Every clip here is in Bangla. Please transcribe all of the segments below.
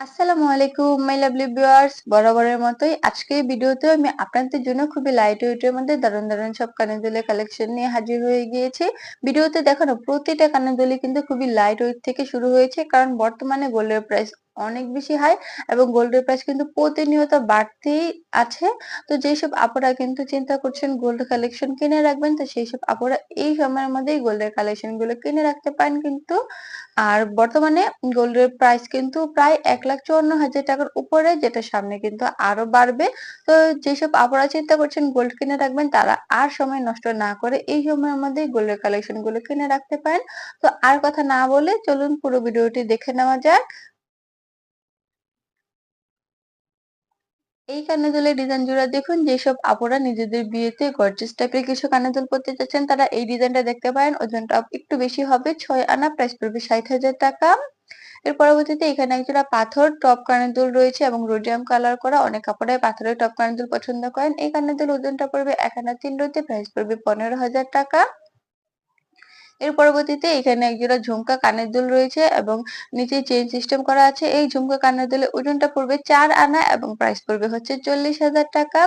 আসসালামু আলাইকুম মাই লাভলি ভিউয়ার্স বরাবরের মতোই আজকে ভিডিওতে আমি আপনাদের জন্য খুবই লাইট ওয়েটের মধ্যে দারুণ দারুণ সব কানেদুলের কালেকশন নিয়ে হাজির হয়ে গিয়েছি। ভিডিওতে দেখানো প্রতিটা কানের কিন্তু খুবই লাইট ওয়েট থেকে শুরু হয়েছে, কারণ বর্তমানে গোল্ডের প্রাইস অনেক বেশি হাই এবং গোল্ডের প্রাইস কিন্তু প্রতিনিয়ত বাড়তেই আছে। তো যেসব আপুরা কিন্তু চিন্তা করছেন গোল্ড কালেকশন কিনে রাখবেন, তো সেই সব আপুরা এই সময়ের মধ্যেই গোল্ডের কালেকশনগুলো কিনে রাখতে পারেন কিন্তু। আর বর্তমানে গোল্ডের প্রাইস কিন্তু প্রায় এক লাখ চুয়ান্ন হাজার টাকার উপরে, যেটা সামনে কিন্তু আরও বাড়বে। তো যেসব আপুরা চিন্তা করছেন গোল্ড কিনে রাখবেন, তারা আর সময় নষ্ট না করে এই সময়ের মধ্যে গোল্ডের কালেকশনগুলো কিনে রাখতে পারেন। তো আর কথা না বলে চলুন পুরো ভিডিওটি দেখে নেওয়া যাক। এই কানের ডিজাইন জোড়া দেখুন, যেসব আপুরা নিজেদের বিয়েতে গর্জিয়াস টাইপের কিছু কানের দুল পরতে চাচ্ছেন তারা এই ডিজাইনটা দেখতে পারেন। ওজনটা একটু বেশি হবে, ছয় আনা প্রাইস পড়বে ষাট হাজার টাকা। এর পরবর্তীতে এখানে একজোড়া পাথর টপ কানের দুল রয়েছে এবং রোডিয়াম কালার করা। অনেক কাপড়ে পাথরের টপ কানের দুল পছন্দ করেন। এই কানের দুল ওজনটা পড়বে এক আনা তিন রোতে প্রাইস পড়বে পনেরো হাজার টাকা। এর পরবর্তীতে এখানে একজোড়া ঝুমকা কানের দুল রয়েছে এবং নিচে চেইন সিস্টেম করা আছে। এই ঝুমকা কানের দুলের ওজনটা পড়বে চার আনা এবং প্রাইস পড়বে হচ্ছে চল্লিশ হাজার টাকা।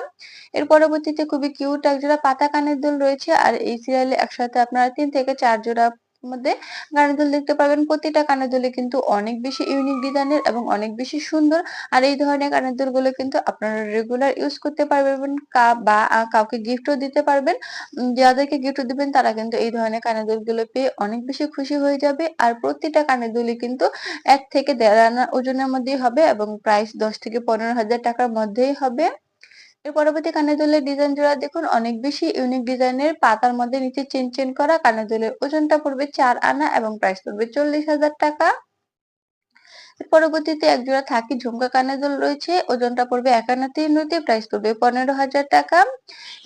এর পরবর্তীতে খুবই কিউট একজোড়া পাতা কানের দুল রয়েছে আর এই সিরিয়ালে একসাথে আপনারা তিন থেকে চার জোড়া মধ্যে কানের দুল দেখতে পাবেন প্রতিটা কানের দুলে কিন্তু অনেক বেশি ইউনিক ডিজাইনের এবং অনেক বেশি সুন্দর। আর এই ধরনের কানের দুলগুলো কিন্তু আপনারা রেগুলার ইউজ করতে পারবেন বা কাউকে গিফটও দিতে পারবেন। যাদেরকে গিফট দিবেন তারা কিন্তু এই ধরনের কানের দুলগুলো পেয়ে অনেক বেশি খুশি হয়ে যাবে। আর প্রতিটা কানের দুলই কিন্তু এক থেকে দেড় আনা ওজনের মধ্যেই হবে এবং প্রাইস দশ থেকে পনেরো হাজার টাকার মধ্যেই হবে। এর পরবর্তী কানের দুলের ডিজাইন জোড়া দেখুন, অনেক বেশি ইউনিক ডিজাইনের পাতার মধ্যে নিচে চেন চেন করা কানের দুলের ওজনটা পড়বে চার আনা এবং প্রাইস পড়বে চল্লিশ হাজার টাকা। পরবর্তীতে একজোড়া থাকি ঝুমকা কানের দুল রয়েছে, ওজনটা পড়বে এক আনা তিন প্রাইস পড়বে পনেরো হাজার টাকা।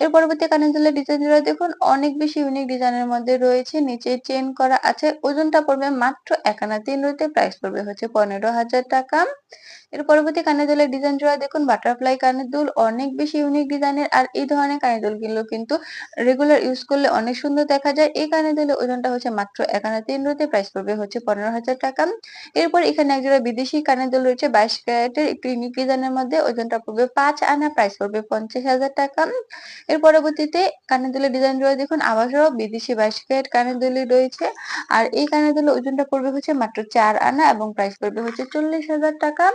এর পরবর্তী কানের দুলের ডিজাইন জোড়া দেখুন, অনেক বেশি ইউনিক ডিজাইনের মধ্যে রয়েছে, নিচে চেন করা আছে, ওজনটা পড়বে মাত্র এক আনা তিন প্রাইস পড়বে হচ্ছে পনেরো হাজার টাকা। এর পরবর্তী কানের দুলের ডিজাইন জোড়া দেখুন বাটারফ্লাই কানের দুল, অনেক বেশি ইউনিক ডিজাইনের আর এই ধরনের কানের দুলগুলো কিন্তু রেগুলার ইউজ করলে অনেক সুন্দর দেখা যায়। এই কানের দুলের ওজনটা হচ্ছে মাত্র এক আনা তিন রুটি প্রাইস পড়বে হচ্ছে পনেরো হাজার টাকা। এরপর এখানে এক একজোড়া বিদেশি কানের দুল রয়েছে, বাইশ ক্যারেটের একটু ইউনিক ডিজাইনের মধ্যে ওজনটা পড়বে পাঁচ আনা প্রাইস পড়বে পঞ্চাশ হাজার টাকা। এর পরবর্তীতে কানের দুলের ডিজাইন জোড়া দেখুন আবারও বিদেশি বাইশ ক্যারেট কানের দুলি রয়েছে। আর এই কানের দুলের ওজনটা পড়বে হচ্ছে মাত্র চার আনা এবং প্রাইস পড়বে হচ্ছে চল্লিশ হাজার টাকা।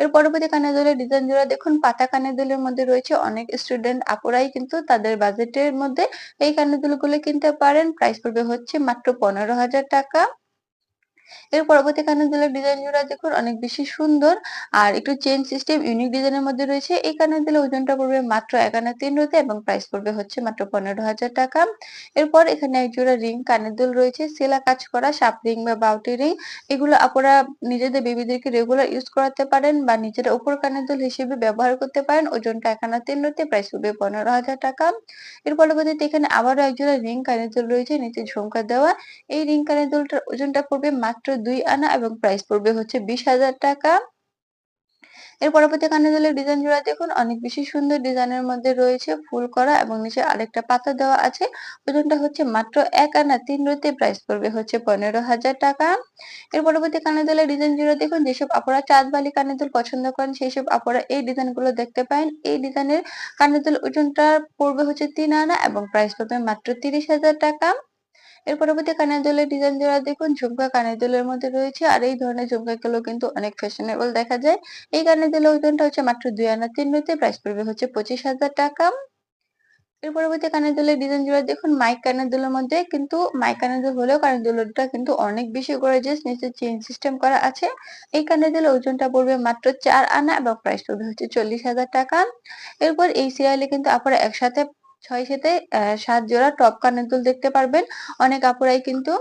এর পরবর্তী কানের দুলের ডিজাইন জোড়া দেখুন, পাতা কানের দুলের মধ্যে রয়েছে অনেক স্টুডেন্ট আপুরাই কিন্তু তাদের বাজেটের মধ্যে এই কানের দুলগুলো কিনতে পারেন। প্রাইস পড়বে হচ্ছে মাত্র পনেরো হাজার টাকা। এর পরবর্তী কানের ডিজাইন জোড়া দেখুন অনেক বেশি সুন্দর। আর একটু চেন সিস্টেম ইউনিক ডিজাইনের মধ্যে রয়েছে। এই কানের দুলের ওজনটা পড়বে মাত্র এক আনা তিন রুতে এবং প্রাইস পড়বে হচ্ছে মাত্র পনেরো হাজার টাকা। এরপর এখানে এক জোড়া রিং কানের দুল রয়েছে সেলা কাজ করা সাপ রিং বা বাউটি রিং এগুলো আপনারা নিজেদের বেবিদেরকে রেগুলার ইউজ করাতে পারেন বা নিজেরা উপর কানের দুল হিসেবে ব্যবহার করতে পারেন। ওজনটা এক আনা তিন রুতে প্রাইস পড়বে পনেরো হাজার টাকা। এর পরবর্তীতে এখানে আবারও এক জোড়া রিং কানের দুল রয়েছে, নিচে ঝুমকা দেওয়া। এই রিং কানের দুলটার ওজনটা পড়বে মাত্র দুই আনা এবং প্রাইস পড়বে হচ্ছে বিশ হাজার টাকা। এর পরবর্তী কানের ডিজাইন জোড়া দেখুন, অনেক বেশি সুন্দর ডিজাইনের মধ্যে রয়েছে ফুল করা এবং নিচে আরেকটা পাতা দেওয়া আছে। ওজনটা হচ্ছে মাত্র এক আনা, তিন রুতে প্রাইস পড়বে হচ্ছে পনেরো হাজার টাকা। এর পরবর্তী কানের ডিজাইন জোড়া দেখুন, যেসব আপনারা চাঁদ বালি কানের দুল পছন্দ করেন সেই সব আপনারা এই ডিজাইনগুলো দেখতে পারেন। এই ডিজাইনের কানের দুল ওজনটা পড়বে হচ্ছে তিন আনা এবং প্রাইস পড়বে মাত্র তিরিশ হাজার টাকা। এর পরবর্তী কানের দুলের ডিজাইন জোড়া দেখুন, ঝুমকা কানের দুলের মধ্যে রয়েছে। আর এই ধরনের ঝুমকাগুলো কিন্তু অনেক ফ্যাশনেবল দেখা যায়। এই কানের দুলের ওজনটা হচ্ছে মাত্র দুই আনা তিন রুতে প্রাইস পড়বে হচ্ছে পঁচিশ হাজার টাকা। এর পরবর্তী কানের দুলের ডিজাইন জোড়া দেখুন, মাইক কানের দুলের মধ্যে। কিন্তু মাইক কানের দুল হলেও কানের দুলটা কিন্তু অনেক বেশি গর্জিয়াস নিচে চেন সিস্টেম করা আছে। এই কানের দুলের ওজনটা পড়বে মাত্র চার আনা এবং প্রাইস পড়বে হচ্ছে চল্লিশ হাজার টাকা। এরপর এই সিরিয়ালে কিন্তু আপনারা একসাথে ছয় সাথে সাত জোড়া টপ কানের দুল দেখতে পারবেন। অনেক আপুরাই কিন্তু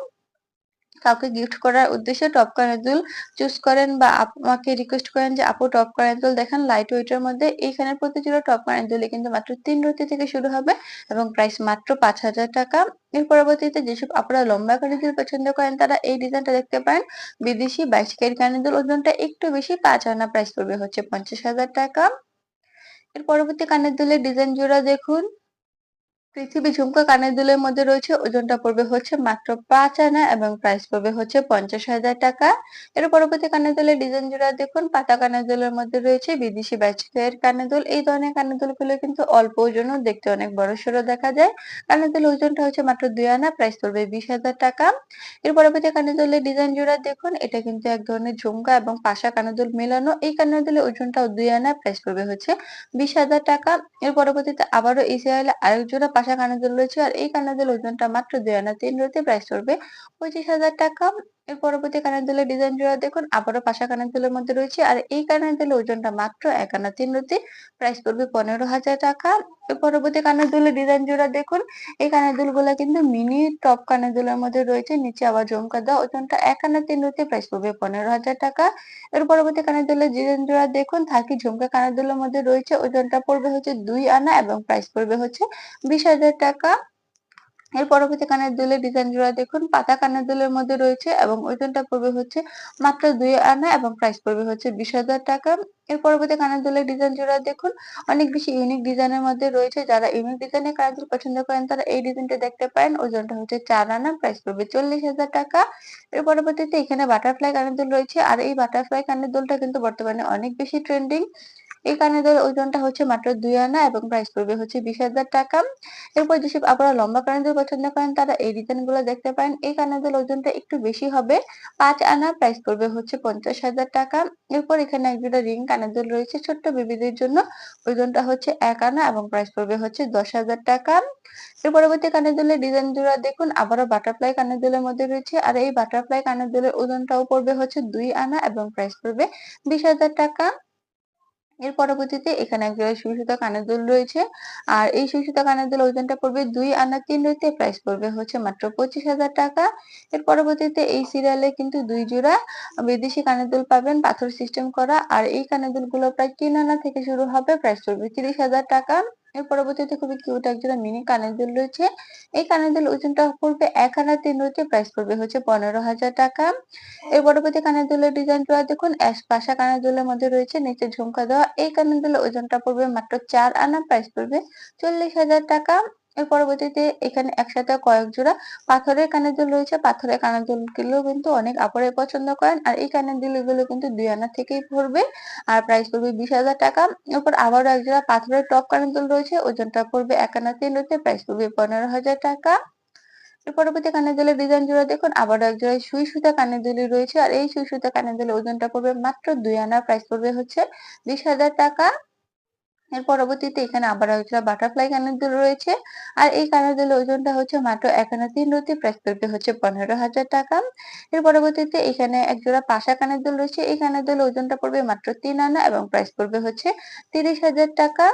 কাউকে গিফট করার উদ্দেশ্যে টপ কানের দুল চুজ করেন বা আমাকে রিকোয়েস্ট করেন যে, আপু, টপ কানের দুল দেখেন লাইট ওয়েটের মধ্যে। এইখানে প্রতি জোড়া টপ কানের দুলে কিন্তু মাত্র তিন রতি থেকে শুরু হবে এবং প্রাইস মাত্র পাঁচ হাজার টাকা। এর পরবর্তীতে যেসব আপনারা লম্বা কানের দুল পছন্দ করেন, তারা এই ডিজাইনটা দেখতে পারেন। বিদেশি বাইশ কেজি কানের দুল ওজনটা একটু বেশি, পাঁচ আনা প্রাইস পড়বে হচ্ছে পঞ্চাশ হাজার টাকা। এর পরবর্তী কানের দুলের ডিজাইন জোড়া দেখুন। পৃথিবী ঝুমকা কানের দুলের মধ্যে রয়েছে, ওজনটা পড়বে হচ্ছে মাত্র পাঁচ আনা এবং প্রাইস পড়বে হচ্ছে পঞ্চাশ হাজার টাকা। এর পরবর্তী কানের দুলের ডিজাইন জোড়া দেখুন, পাতা কানের দুলের মধ্যে রয়েছে বিদেশি বাইচিকের কানের দুল। এই ধরনের কানের দুলগুলো কিন্তু অল্প ওজনও, দেখতে অনেক বড় সড়ো দেখা যায়। কানের দুলের ওজনটা হচ্ছে মাত্র দুই আনা প্রাইস পড়বে বিশ হাজার টাকা। এর পরবর্তী কানের দুলের ডিজাইন জোড়া দেখুন, এটা কিন্তু এক ধরনের ঝুমকা এবং পাশা কানের দুল মেলানো। এই কানের দুলের ওজনটাও দুই আনা প্রাইস পড়বে হচ্ছে বিশ হাজার টাকা। এর পরবর্তীতে আবারও এই সিরিয়ালে আরেক জোড়া পাশা কানের রয়েছে, আর এই কানের ওজনটা মাত্র দুই আনা তিন রুতে প্রাইস পড়বে পঁচিশ হাজার টাকা। এর পরবর্তী কানের দুলের ডিজাইন জোড়া দেখুন, আবারও পাশা কানের দুলের মধ্যে রয়েছে। আর এই কানের দুলের ওজনটা মাত্র এক আনা তিন রুতি প্রাইস পড়বে পনেরো হাজার টাকা। এর পরবর্তী কানের দুলের ডিজাইন জোড়া দেখুন, এই কানের দুলগুলা কিন্তু মিনি টপ কানের দুলের মধ্যে রয়েছে, নিচে আবার জমকা দেওয়া ওজনটা এক আনা তিন রুতি প্রাইস পড়বে পনেরো হাজার টাকা। এর পরবর্তী কানের দুলের ডিজাইন জোড়া দেখুন, থাকি ঝুমকা কানের দুলের মধ্যে রয়েছে, ওজনটা পড়বে হচ্ছে দুই আনা এবং প্রাইস পড়বে হচ্ছে বিশ হাজার টাকা। এর পরবর্তী কানের দুলের ডিজাইন জোড়া দেখুন, পাতা কানের দুলের মধ্যে রয়েছে এবং ওজনটা পড়বে হচ্ছে মাত্র দুই আনা এবং প্রাইস পড়বে হচ্ছে বিশ হাজার টাকা। এর পরবর্তী কানের দুলের ডিজাইন জোড়া দেখুন, অনেক বেশি ইউনিক ডিজাইনের মধ্যে রয়েছে। যারা ইউনিক ডিজাইনের কানের দুল পছন্দ করেন, তারা এই ডিজাইনটা দেখতে পারেন। ওজনটা হচ্ছে চার আনা প্রাইস পড়বে চল্লিশ হাজার টাকা। এর পরবর্তীতে এখানে বাটারফ্লাই কানের দুল রয়েছে। আর এই বাটারফ্লাই কানের দুলটা কিন্তু বর্তমানে অনেক বেশি ট্রেন্ডিং এই কানের ওজনটা হচ্ছে মাত্র দুই আনা এবং প্রাইস পড়বে হচ্ছে বিশ হাজার টাকা। এরপর যেসব আপনারা লম্বা কানের পছন্দ করেন, তারা এই ডিজাইনগুলো দেখতে পারেন। এই কানের ওজনটা একটু বেশি হবে। পাঁচ আনা প্রাইস পড়বে হচ্ছে পঞ্চাশ হাজার টাকা। এরপর এখানে একজোড়া রিং কানের দুল রয়েছে ছোট্ট বেবিদের জন্য। ওজনটা হচ্ছে এক আনা এবং প্রাইস পড়বে হচ্ছে দশ হাজার টাকা। এর পরবর্তী কানের দুলের ডিজাইন জোড়া দেখুন, আবারও বাটারফ্লাই কানের দুলের মধ্যে রয়েছে। আর এই বাটারফ্লাই কানের দুলের ওজনটাও পড়বে হচ্ছে দুই আনা এবং প্রাইস পড়বে বিশ হাজার টাকা। এর পরবর্তীতে এখানে একজন শিশুতা কানের দুল রয়েছে। আর এই শিশুতা কানের দুল ওজনটা পড়বে দুই আনা তিন রইতে প্রাইস পড়বে হচ্ছে মাত্র পঁচিশ হাজার টাকা। এর পরবর্তীতে এই সিরিয়ালে কিন্তু দুই জোড়া বিদেশি কানের দুল পাবেন, পাথর সিস্টেম করা। আর এই কানের দুলগুলো প্রায় তিন আনা থেকে শুরু হবে প্রাইস পড়বে তিরিশ হাজার টাকা। এর পরবর্তীতে খুবই কিউট একজোড়া মিনি কানের দুল রয়েছে। এই কানের দুল ওজনটা পড়বে এক আনা তিন রয়েছে প্রাইস পড়বে হচ্ছে পনেরো হাজার টাকা। এর পরবর্তী কানের দুলের ডিজাইন ডিজাইনটা দেখুন পাশা কানের দুলের মধ্যে রয়েছে, নিচে ঝুমকা দেওয়া। এই কানের দুলের ওজনটা পড়বে মাত্র চার আনা প্রাইস পড়বে চল্লিশ হাজার টাকা। এর পরবর্তীতে এখানে একসাথে কয়েক জোড়া পাথরের কানের দুল রয়েছে। পাথরের কানের দুলগুলো কিন্তু অনেক আপরে পছন্দ করেন। আর এই কানের দুলগুলো কিন্তু দুই আনা থেকেই পড়বে আর প্রাইস পড়বে বিশ হাজার টাকা। এরপর আবারও এক জোড়া পাথরের টপ কানের দুল রয়েছে। ওজনটা পড়বে এক আনা তিন রয়েছে প্রাইস পড়বে পনেরো হাজার টাকা। পরবর্তী কানের দুলের ডিজাইন জোড়া দেখুন। আবারও এক জোড়ায় সুই সুতা কানের দুলি রয়েছে। আর এই সুই সুতা কানের দুলের ওজনটা পড়বে মাত্র দুই আনা। প্রাইস পড়বে হচ্ছে বিশ হাজার টাকা। এর পরবর্তীতে এখানে আবার হয়েছিল বাটারফ্লাই কানের দুল রয়েছে। আর এই কানের দুলের ওজনটা হচ্ছে মাত্র একান্ন তিন রুটি প্রাইস পড়বে হচ্ছে পনেরো হাজার টাকা। এর পরবর্তীতে এখানে একজোড়া পাশা কানের দুল রয়েছে। এই কানের ওজনটা পড়বে মাত্র তিন আনা এবং প্রাইস পড়বে হচ্ছে তিরিশ হাজার টাকা।